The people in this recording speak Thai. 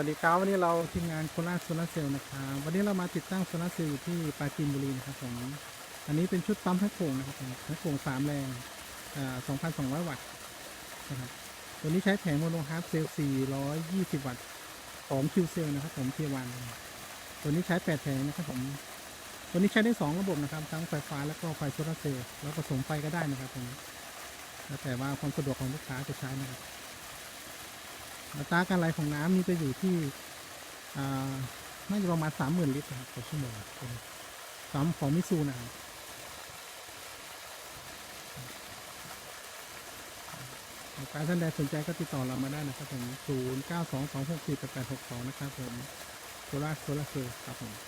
วัสดีครับวันนี้เราทีมงานโคราชโซลาเซลล์นะครับวันนี้เรามาติดตั้งโซลาเซลล์อยู่ที่ปราจีนบุรีนะครับผมอันนี้เป็นชุดปั๊มทั้งโขงนะครับผมทั้งโขงสามแรงอ่า2,200วัตต์นะครับตัวนี้ใช้แผงโมโนฮาร์ดเซลล์420วัตต์ของคิวเซลนะครับผมเทียวันตัวนี้ใช้8แผงนะครับผมตัวนี้ใช้ได้2ระบบนะครับ ทั้งไฟฟ้าแล้วก็ไฟโซลาเซลล์แล้วผสมไฟก็ได้นะครับผมแล้วแต่ว่าความสะดวกของลูกค้าจะใช้นะครับ อัตราการไหลของน้ำนี่จะอยู่ที่อ่าน่าจะประมาณสามหมื่นลิตรครับต่อชั่วโมงสามของมิซูนะครับกค้าท่านใดสนใจก็ติดต่อเรามาได้นะครับผมศูนย์เก้าสองสองหกสี่แปดหกสองนะครับผม โซล่าโซล่าเซอร์ครับผม